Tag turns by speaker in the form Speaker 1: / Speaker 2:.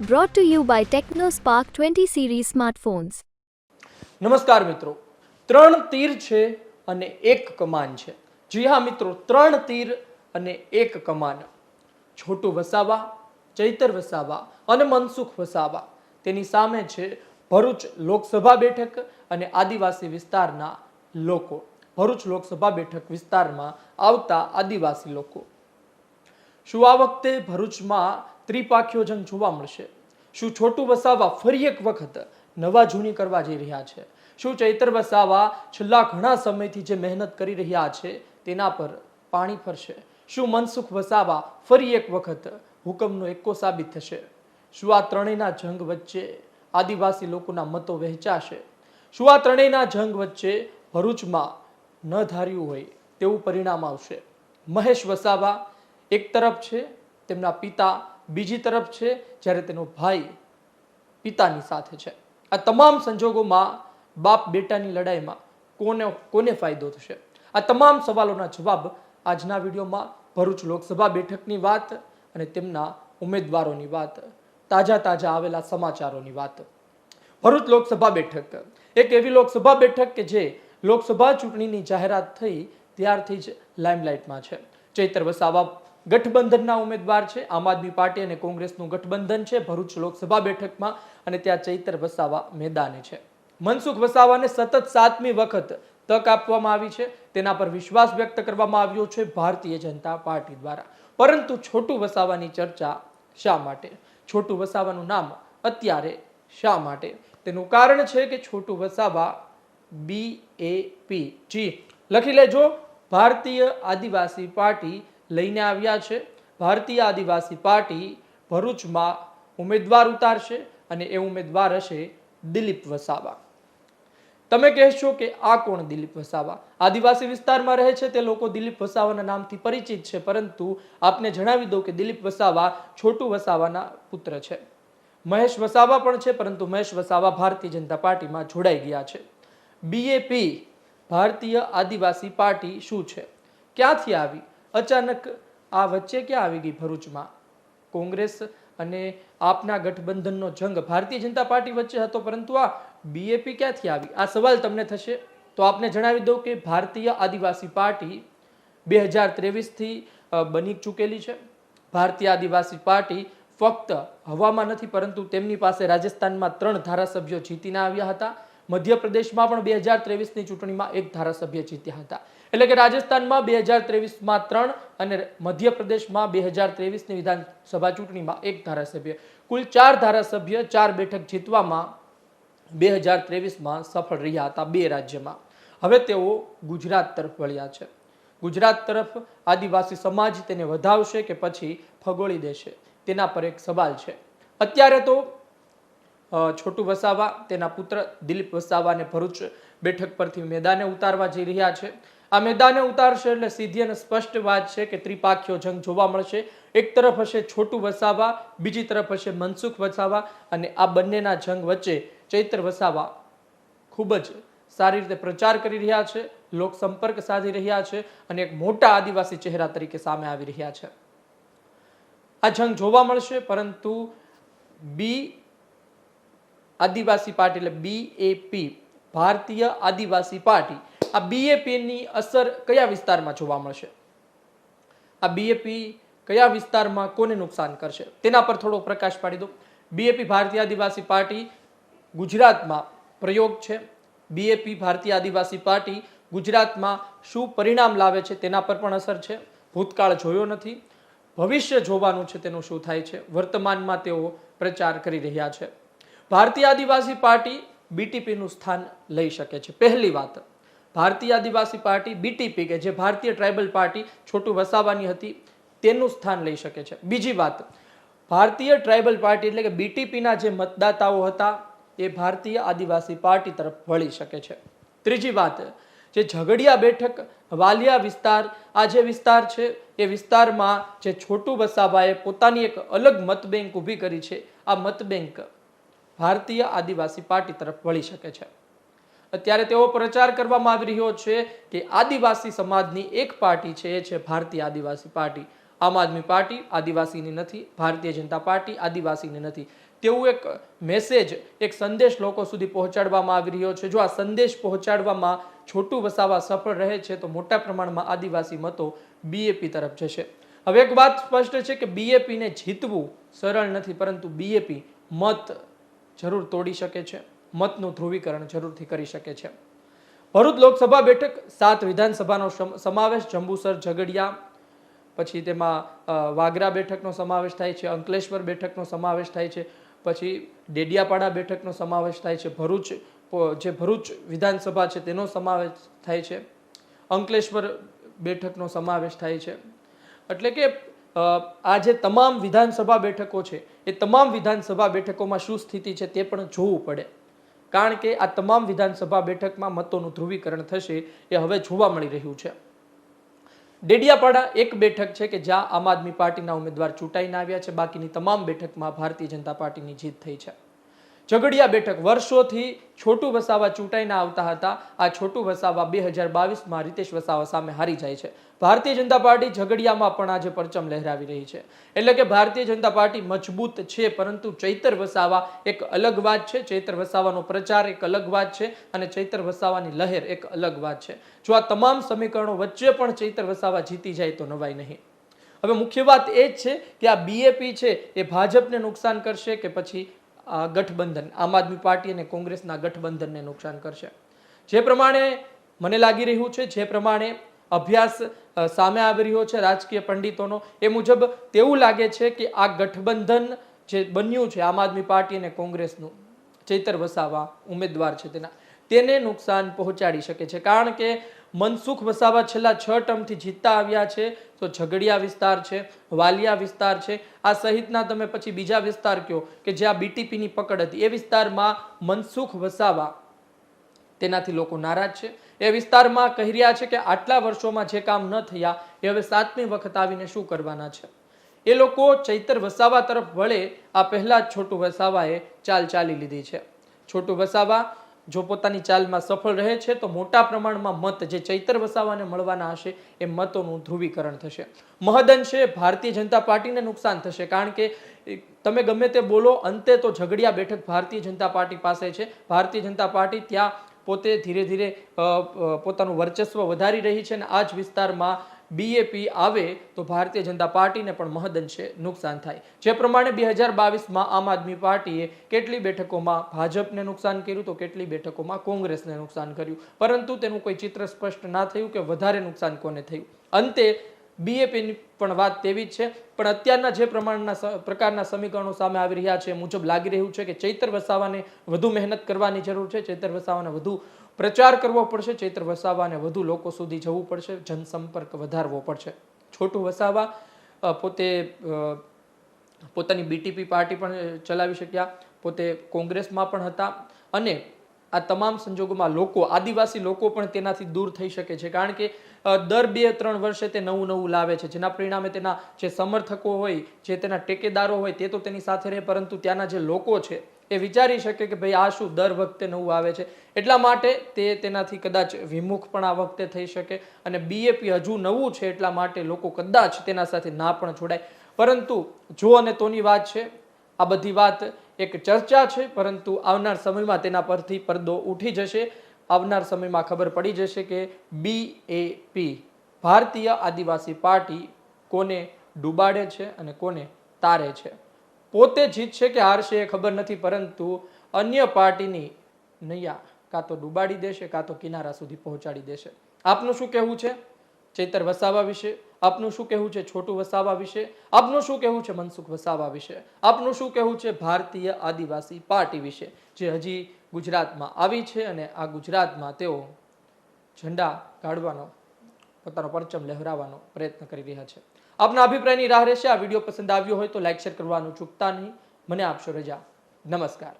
Speaker 1: Brought to you by TechnoSpark 20 series smartphones.
Speaker 2: નમસ્કાર મિત્રો. ત્રણ તીર છે અને એક કમાન છે. જી હા મિત્રો, ત્રણ તીર અને એક કમાન. છોટું વસાવા, ચૈતર વસાવા અને મનસુખ વસાવા. તેની સામે છે ભરૂચ લોકસભા બેઠક અને આદિવાસી વિસ્તારના લોકો. ભરૂચ લોકસભા બેઠક વિસ્તારમાં આવતા આદિવાસી લોકો. શું આ વખતે ભરૂચમાં ત્રિપાખ્યો જંગ જોવા મળશે? શું છોટું વસાવા ફરી એક વખત નવા જૂની કરવા જઈ રહ્યા છે? શું ચૈતર વસાવા છેલ્લા ઘણા સમયથી જે મહેનત કરી રહ્યા છે તેના પર પાણી ફરશે? શું મનસુખ વસાવા ફરી એક વખત હુકમનો એકો સાબિત થશે? શું આ ત્રણેયના જંગ વચ્ચે આદિવાસી લોકોના મતો વહેંચાશે? શું આ ત્રણેયના જંગ વચ્ચે ભરૂચમાં ન ધાર્યું હોય તેવું પરિણામ આવશે? મહેશ વસાવા એક તરફ છે, તેમના પિતા બીજી તરફ છે, જ્યારે તેનો ભાઈ પિતાની સાથે છે. આ તમામ સંજોગોમાં બાપ બેટાની લડાઈમાં કોને કોને ફાયદો થશે? આ તમામ સવાલોના જવાબ આજના વિડીયોમાં ભરૂચ લોકસભા બેઠકની વાત અને તેમના ઉમેદવારોની વાત, તાજા તાજા આવેલા સમાચારોની વાત. ભરૂચ લોકસભા બેઠક, એક એવી લોકસભા બેઠક કે જે લોકસભા ચૂંટણીની જાહેરાત થઈ ત્યારથી જ લાઇમલાઇટમાં છે. ચૈતર વસાવા ગઠબંધનના ઉમેદવાર છે. આમ આદમી પાર્ટી અને કોંગ્રેસનું ગઠબંધન છે. ભરૂચ લોકસભા બેઠકમાં અને ત્યાં ચૈતર વસાવા મેદાને છે. મનસુખ વસાવાને સતત સાતમી વખત તક આપવામાં આવી છે. તેના પર વિશ્વાસ વ્યક્ત કરવામાં આવ્યો છે ભારતીય જનતા પાર્ટી દ્વારા. પરંતુ છોટું વસાવાની ચર્ચા શા માટે? છોટું વસાવાનું નામ અત્યારે શા માટે? તેનું કારણ છે કે છોટું વસાવા બી એ પી જી લખી લેજો. ભારતીય આદિવાસી પાર્ટી લઈને આવ્યા છે. ભારતીય આદિવાસી પાર્ટી ભરૂચમાં ઉમેદવાર ઉતારશે અને એ ઉમેદવાર હશે દિલીપ વસાવા. તમે કહેશો કે આ કોણ દિલીપ વસાવા? આદિવાસી વિસ્તારમાં રહે છે તે લોકો દિલીપ વસાવાના નામથી પરિચિત છે, પરંતુ આપને જણાવી દઉં કે દિલીપ વસાવા છોટુ વસાવાના પુત્ર છે. મહેશ વસાવા પણ છે, પરંતુ મહેશ વસાવા ભારતીય જનતા પાર્ટીમાં જોડાઈ ગયા છે. બીએપી ભારતીય આદિવાસી પાર્ટી શું છે? ક્યાંથી આવી? અચાનક આ વચ્ચે ક્યાં આવી ગઈ ભરૂચમાં? કોંગ્રેસ અને આપના ગઠબંધનનો જંગ ભારતીય જનતા પાર્ટી વચ્ચે હતો, પરંતુ આ બીએપી ક્યાંથી આવી? આ સવાલ તમને થશે. તો આપને જણાવી દઉં કે ભારતીય આદિવાસી પાર્ટી બે હજાર ત્રેવીસથી બની ચૂકેલી છે. ભારતીય આદિવાસી પાર્ટી ફક્ત હવામાં નથી, પરંતુ તેમની પાસે રાજસ્થાનમાં ત્રણ ધારાસભ્યો જીતીને આવ્યા હતા. મધ્યપ્રદેશમાં પણ બે હજાર ત્રેવીસની ચૂંટણીમાં એક ધારાસભ્ય જીત્યા હતા. એટલે કે રાજસ્થાનમાં બે હજાર ત્રેવીસમાં ત્રણ અને મધ્યપ્રદેશમાં બે હજાર ત્રેવીસની વિધાનસભા ચૂંટણીમાં એક ધારાસભ્ય. કુલ ચાર ધારાસભ્ય, ચાર બેઠક જીતવામાં બે હજાર ત્રેવીસમાં સફળ રહ્યા હતા બે રાજ્યમાં. હવે તેઓ ગુજરાત તરફ વળ્યા છે. ગુજરાત તરફ આદિવાસી સમાજ તેને વધાવશે કે પછી ફગોળી દેશે? તેના પર એક સવાલ છે. અત્યારે તો છોટુ વસાવા, તેના પુત્ર દિલીપ વસાવાને ભરૂચ બેઠક પરથી મેદાને ઉતારવા જઈ રહ્યા છે. આ મેદાને ઉતારશે એટલે સીધી અને સ્પષ્ટ વાત છે કે ત્રિપાખીઓ જંગ જોવા મળશે. એક તરફ હશે છોટુ વસાવા, બીજી તરફ હશે મનસુખ વસાવા અને આ બંનેના જંગ વચ્ચે ચૈત્ર વસાવા ખૂબ જ સારી રીતે પ્રચાર કરી રહ્યા છે, લોક સંપર્ક સાધી રહ્યા છે અને એક મોટા આદિવાસી ચહેરા તરીકે સામે આવી રહ્યા છે. આ જંગ જોવા મળશે, પરંતુ બી આદિવાસી પાર્ટી એટલે બીએપી ભારતીય આદિવાસી પાર્ટી. આ બીએપીની અસર કયા વિસ્તારમાં જોવા મળશે? આ બીએપી કયા વિસ્તારમાં કોને નુકસાન કરશે? તેના પર થોડો પ્રકાશ પાડી દો. બીએપી ભારતીય આદિવાસી પાર્ટી ગુજરાતમાં પ્રયોગ છે. બીએપી ભારતીય આદિવાસી પાર્ટી ગુજરાતમાં શું પરિણામ લાવે છે તેના પર પણ અસર છે. ભૂતકાળ જોયો નથી. ભવિષ્ય જોવાનું છે તેનું શું થાય છે. વર્તમાનમાં તેઓ પ્રચાર કરી રહ્યા છે. ભારતીય આદિવાસી પાર્ટી બીટીપીનું સ્થાન લઈ શકે છે. પહેલી વાત, ભારતીય આદિવાસી પાર્ટી બીટીપી કે જે ભારતીય ટ્રાઇબલ પાર્ટી છોટું વસાવાની હતી, તેનું સ્થાન લઈ શકે છે. બીજી વાત, ભારતીય ટ્રાઇબલ પાર્ટી એટલે કે બીટીપીના જે મતદાતાઓ હતા, એ ભારતીય આદિવાસી પાર્ટી તરફ વળી શકે છે. ત્રીજી વાત, જે ઝઘડિયા બેઠક, વાલિયા વિસ્તાર, આ જે વિસ્તાર છે, એ વિસ્તારમાં જે છોટું વસાવાએ પોતાની એક અલગ મતબેંક ઊભી કરી છે. આ મત બેંક ભારતીય આદિવાસી પાર્ટી તરફ વળી શકે છે. અત્યારે તેઓ પ્રચાર કરવામાં આવી રહ્યો છે કે આદિવાસી સમાજની એક પાર્ટી છે, એ છે ભારતીય આદિવાસી પાર્ટી. આમ આદમી પાર્ટી આદિવાસીની નથી, ભારતીય જનતા પાર્ટી આદિવાસીની નથી. તેવું એક મેસેજ, એક સંદેશ લોકો સુધી પહોંચાડવામાં આવી રહ્યો છે. જો આ સંદેશ પહોંચાડવામાં છોટું વસાવા સફળ રહે છે, તો મોટા પ્રમાણમાં આદિવાસી મતો બીએપી તરફ જશે. હવે એક વાત સ્પષ્ટ છે કે બીએપીને જીતવું સરળ નથી, પરંતુ બીએપી મત જરૂર તોડી શકે છે, મતનું ધ્રુવીકરણ જરૂરથી કરી શકે છે. ભરૂચ લોકસભા બેઠક સાત વિધાનસભાનો સમ- સમાવેશ, જંબુસર, ઝઘડિયા, પછી તેમાં વાગરા બેઠકનો સમાવેશ થાય છે, અંકલેશ્વર બેઠકનો સમાવેશ થાય છે, પછી ડેડિયાપાડા બેઠકનો સમાવેશ થાય છે, ભરૂચ જે ભરૂચ વિધાનસભા છે તેનો સમાવેશ થાય છે, અંકલેશ્વર બેઠકનો સમાવેશ થાય છે. એટલે કે આ જે તમામ વિધાનસભા બેઠકો છે, એ તમામ વિધાનસભા બેઠકોમાં શું સ્થિતિ છે તે પણ જોવું પડે. કારણ કે આ તમામ વિધાનસભા બેઠકમાં મતોનું ધ્રુવીકરણ થશે, એ હવે જોવા મળી રહ્યું છે. ડેડિયાપાડા એક બેઠક છે કે જ્યાં આમ આદમી પાર્ટીના ઉમેદવાર ચૂંટાઈને આવ્યા છે, બાકીની તમામ બેઠકમાં ભારતીય જનતા પાર્ટીની જીત થઈ છે. ઝઘડિયા બેઠક વર્ષોથી છોટું વસાવા ચૂંટાઈને આવતા હતા, આ છોટું વસાવા બે હજાર બાવીસમાં રીતેશ વસાવા સામે હારી જાય છે. ભારતીય જનતા પાર્ટી ઝઘડિયામાં પણ આજે પરચમ લહેરાવી રહી છે. એટલે કે ભારતીય જનતા પાર્ટી મજબૂત છે, પરંતુ ચૈતર વસાવા એક અલગ વાત છે. ચૈતર વસાવાનો પ્રચાર એક અલગ વાત છે અને ચૈતર વસાવાની લહેર એક અલગ વાત છે. જો આ તમામ સમીકરણો વચ્ચે પણ ચૈતર વસાવા જીતી જાય તો નવાય નહીં. હવે મુખ્ય વાત એ જ છે કે આ બીએપી છે એ ભાજપને નુકસાન કરશે કે પછી ગઠબંધન, આમ આદમી પાર્ટી અને કોંગ્રેસના ગઠબંધનને નુકસાન કરશે. જે પ્રમાણે મને લાગી રહ્યું છે, જે પ્રમાણે અભ્યાસ સામે આવી રહ્યો છે રાજકીય પંડિતોનો. એ મુજબ તેવું લાગે છે કે આ ગઠબંધન જે બન્યું છે, આમ આદમી પાર્ટી અને કોંગ્રેસનું, ચૈતર વસાવા ઉમેદવાર છે તેના, તેને નુકસાન પહોંચાડી શકે છે. કારણ કે મનસુખ વસાવા છેલ્લા છ ટર્મથી જીતતા આવ્યા છે, તો ઝઘડિયા વિસ્તાર છે, વાલિયા વિસ્તાર છે, આ સહિતના તમે પછી બીજા વિસ્તાર કયો કે જ્યાં બીટીપીની પકડ હતી, એ વિસ્તારમાં મનસુખ વસાવા તેનાથી લોકો નારાજ છે. એ વિસ્તારમાં કહી રહ્યા છે કે આટલા વર્ષોમાં જે કામ ન થયા, એ હવે સાતમી વખત આવીને શું કરવાના છે? એ લોકો ચૈતર વસાવા તરફ વળે, આ પહેલા જ છોટું વસાવાએ ચાલ ચાલી લીધી છે. છોટું વસાવા જો પોતાની ચાલમાં સફળ રહે છે, તો મોટા પ્રમાણમાં મત જે ચૈતર વસાવાને મળવાના હશે, એ મતોનું ધ્રુવીકરણ થશે. મહદઅંશે ભારતીય જનતા પાર્ટીને નુકસાન થશે, કારણ કે તમે ગમે તે બોલો, અંતે તો ઝઘડિયા બેઠક ભારતીય જનતા પાર્ટી પાસે છે. ભારતીય જનતા પાર્ટી ત્યાં પોતે ધીરે ધીરે પોતાનું વર્ચસ્વ વધારી રહી છે અને આ જ વિસ્તારમાં બીએપી આવે તો ભારતીય જનતા પાર્ટીને પણ મહદઅંશે નુકસાન થાય. જે પ્રમાણે બે હજાર બાવીસમાં આમ આદમી પાર્ટીએ કેટલી બેઠકોમાં ભાજપને નુકસાન કર્યું તો કેટલી બેઠકોમાં કોંગ્રેસને નુકસાન કર્યું. પરંતુ તેનું કોઈ ચિત્ર સ્પષ્ટ ના થયું કે વધારે નુકસાન કોને થયું? અંતે બીએપીની પણ વાત તેવી જ છે. પણ અત્યારના જે પ્રમાણના પ્રકારના સમીકરણો સામે આવી રહ્યા છે મુજબ લાગી રહ્યું છે કે ચૈતર વસાવાને વધુ મહેનત કરવાની જરૂર છે. ચૈતર વસાવાને વધુ પ્રચાર કરવો પડશે. ચૈતર વસાવાને વધુ લોકો સુધી જવું પડશે. જનસંપર્ક વધારવો પડશે. છોટું વસાવા પોતે પોતાની બીટીપી પાર્ટી પણ ચલાવી શક્યા. પોતે કોંગ્રેસમાં પણ હતા. અને આ તમામ સંજોગોમાં લોકો, આદિવાસી લોકો પણ તેનાથી દૂર થઈ શકે છે. કારણ કે દર બે ત્રણ વર્ષે તે નવું નવું લાવે છે. જેના પરિણામે તેના જે સમર્થકો હોય, જે તેના ટેકેદારો હોય, તે તો તેની સાથે રહે, પરંતુ ત્યાંના જે લોકો છે, એ વિચારી શકે કે ભાઈ આ શું દર વખતે નવું આવે છે. એટલા માટે તે તેનાથી કદાચ વિમુખ પણ આ વખતે થઈ શકે અને બીએપી હજુ નવું છે એટલા માટે લોકો કદાચ તેના સાથે ના પણ જોડાય. પરંતુ જો અને તોની વાત છે આ બધી વાત એક ચર્ચા છે, પરંતુ આવનાર સમયમાં તેના પરથી પડદો ઉઠી જશે. આવનાર સમયમાં ખબર પડી જશે કે બીએપી ભારતીય આદિવાસી પાર્ટી, કોને ડૂબાડે છે અને કોને તારે છે. પોતે જીતશે કે હારશે એ ખબર નથી, પરંતુ અન્ય પાર્ટીની નૈયા કાં તો ડૂબાડી દેશે, કાં તો કિનારા સુધી પહોંચાડી દેશે. આપનું શું કહેવું છે? ચૈતર વસાવા વિશે આપનું શું કહેવું છે છોટું વસાવા વિશે? આપનું શું કહેવું છે મનસુખ વસાવા વિશે? આપનું શું કહેવું છે ભારતીય આદિવાસી પાર્ટી વિશે? જે હજી ગુજરાતમાં આવી છે અને આ ગુજરાતમાં તેઓ ઝંડા કાઢવાનો, પોતાનો પરચમ લહેરાવવાનો પ્રયત્ન કરી રહ્યા છે. આપના અભિપ્રાયની રાહ રહેશે. આ વીડિયો પસંદ આવ્યો હોય તો લાઇક શેર કરવાનું ચૂકતા નહીં. મને આપશો રજા. નમસ્કાર.